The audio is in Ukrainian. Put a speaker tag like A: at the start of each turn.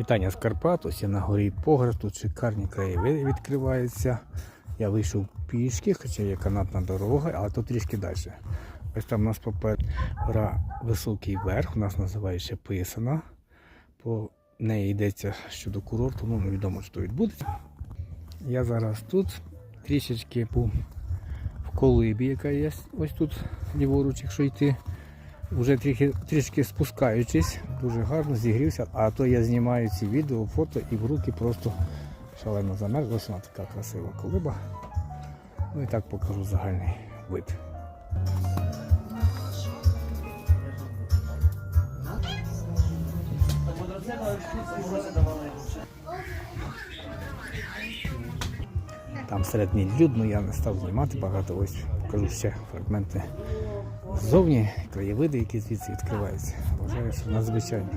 A: Вітання з Карпат, ось я на горі Погреб, тут шикарні краєвиди відкриваються. Я вийшов пішки, хоча є канатна дорога, але тут трішки далі. Ось там у нас гора Високий верх, у нас називається Писана. По неї йдеться щодо курорту, ну невідомо, що відбудеться. Я зараз тут трішечки в колибі, яка є ось тут ліворуч, якщо йти. Уже трішки, трішки спускаючись, дуже гарно зігрівся, а то я знімаю ці відео, фото і в руки просто шалено замерз. Ось вона така красива колиба. Ну і так покажу загальний вид. Там середній людно я не став знімати багато, ось покажу ще фрагменти ззовні, краєвиди, які звідси відкриваються. Вважаю, що надзвичайно.